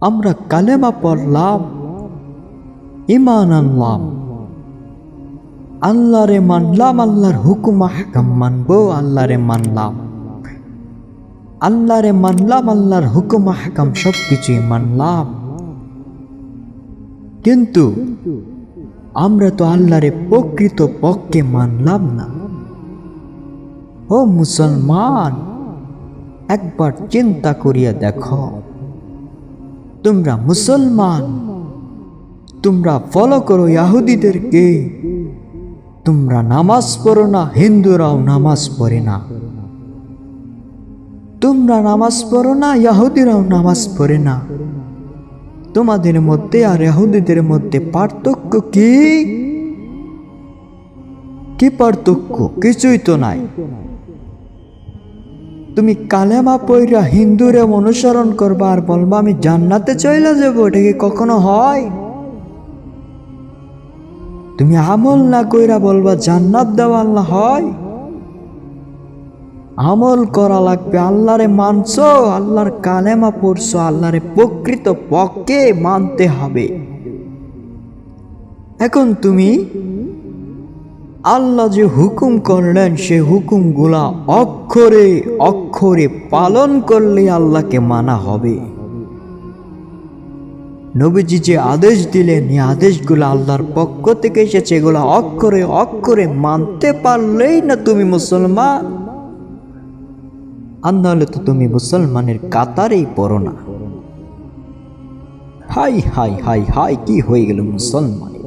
আমরা কালেমা পড়লাম ইমান আনলাম। আল্লাহরে মানলাম, আল্লাহর হুকুম আহকাম মানবো, আল্লাহরে মানলাম। আল্লাহরে মানলাম, আল্লাহর হুকুম আহকাম সব কিছুই মানলাম। কিন্তু আমরা তো আল্লাহরে প্রকৃত পক্ষে মানলাম না। ও মুসলমান, একবার চিন্তা করিয়া দেখো। তোমরা মুসলমান। তোমরা ফলো করো ইয়াহুদিদেরকে। তোমরা নামাজ পড়ো না, হিন্দুরাও নামাজ পড়ে না। তোমরা নামাজ পড়ো না, ইয়াহুদিরাও নামাজ পড়ে না। তোমাদের মধ্যে আর ইহুদিদের মধ্যে পার্থক্য কি? কি পার্থক্য? কিছুই তো নাই। তুমি কালেমা পইরা হিন্দুরে অনুসরণ করবা আর বলবা, আমি জান্নাতে চলে যাব, এটা কি কখনো হয়? তুমি আমল না কইরা বলবা, জান্নাত দেওয়া আল্লাহ হয়? আমল করা লাগবে, আল্লাহরে মানছো, আল্লাহর কালেমা পড়ছো, আল্লাহরে প্রকৃত পক্ষে মানতে হবে। এখন তুমি আল্লাহ যে হুকুম করলেন, সে হুকুমগুলা অক্ষরে অক্ষরে পালন করলে আল্লাহকে মানা হবে। নবীজি যে আদেশ দিলেন, এই আদেশগুলো আল্লাহর পক্ষ থেকে এসেছে, এগুলো অক্ষরে অক্ষরে মানতে পারলেই না তুমি মুসলমান। আর নাহলে তো তুমি মুসলমানের কাতারেই পড়ো না। হাই হাই হাই হাই, কি হয়ে গেল মুসলমান